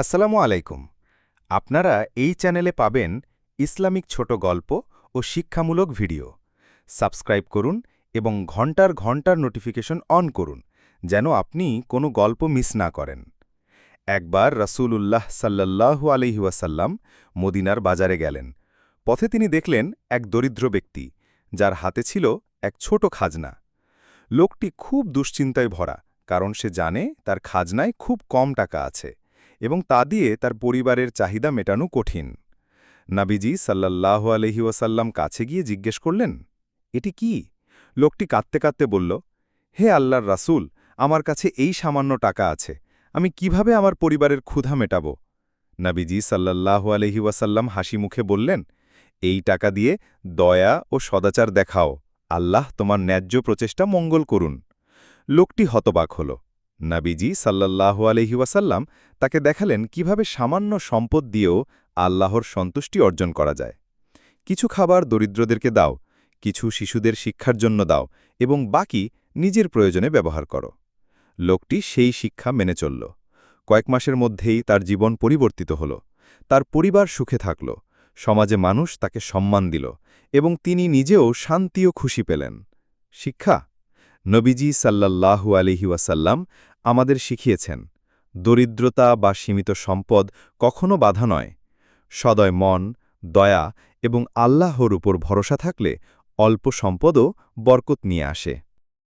আসসালামু আলাইকুম। আপনারা এই চ্যানেলে পাবেন ইসলামিক ছোট গল্প ও শিক্ষামূলক ভিডিও। সাবস্ক্রাইব করুন এবং ঘণ্টার ঘণ্টার নোটিফিকেশন অন করুন, যেন আপনি কোনো গল্প মিস না করেন। একবার রাসূলুল্লাহ সাল্লাল্লাহু আলহিউসাল্লাম মদিনার বাজারে গেলেন। পথে তিনি দেখলেন এক দরিদ্র ব্যক্তি, যার হাতে ছিল এক ছোট খাজনা। লোকটি খুব দুশ্চিন্তায় ভরা, কারণ সে জানে তার খাজনায় খুব কম টাকা আছে। এবং তা দিয়ে তার পরিবারের চাহিদা মেটানো কঠিন। নাবিজি সাল্লাল্লাহু আলহি ওয়াসাল্লাম কাছে গিয়ে জিজ্ঞেস করলেন, এটি কি? লোকটি কাঁদতে কাঁদতে বলল, হে আল্লাহর রাসূল, আমার কাছে এই সামান্য টাকা আছে। আমি কীভাবে আমার পরিবারের ক্ষুধা মেটাব? নাবিজি সাল্লাল্লাহু আলহি ওয়াসাল্লাম হাসি মুখে বললেন, এই টাকা দিয়ে দয়া ও সদাচার দেখাও। আল্লাহ তোমার ন্যায্য প্রচেষ্টা মঙ্গল করুন। লোকটি হতবাক হল। নাবিজি সাল্লাল্লাহু আলহি ওয়াসাল্লাম তাকে দেখালেন কীভাবে সামান্য সম্পদ দিয়েও আল্লাহর সন্তুষ্টি অর্জন করা যায়। কিছু খাবার দরিদ্রদেরকে দাও, কিছু শিশুদের শিক্ষার জন্য দাও এবং বাকি নিজের প্রয়োজনে ব্যবহার করো। লোকটি সেই শিক্ষা মেনে চলল। কয়েক মাসের মধ্যেই তার জীবন পরিবর্তিত হল, তার পরিবার সুখে থাকল, সমাজে মানুষ তাকে সম্মান দিল এবং তিনি নিজেও শান্তি ও খুশি পেলেন। শিক্ষা নবীজি সাল্লাল্লাহু আলিহি ওয়াসাল্লাম আমাদের শিখিয়েছেন, দরিদ্রতা বা সীমিত সম্পদ কখনো বাধা নয়। সদয় মন, দয়া এবং আল্লাহর উপর ভরসা থাকলে অল্প সম্পদও বরকত নিয়ে আসে।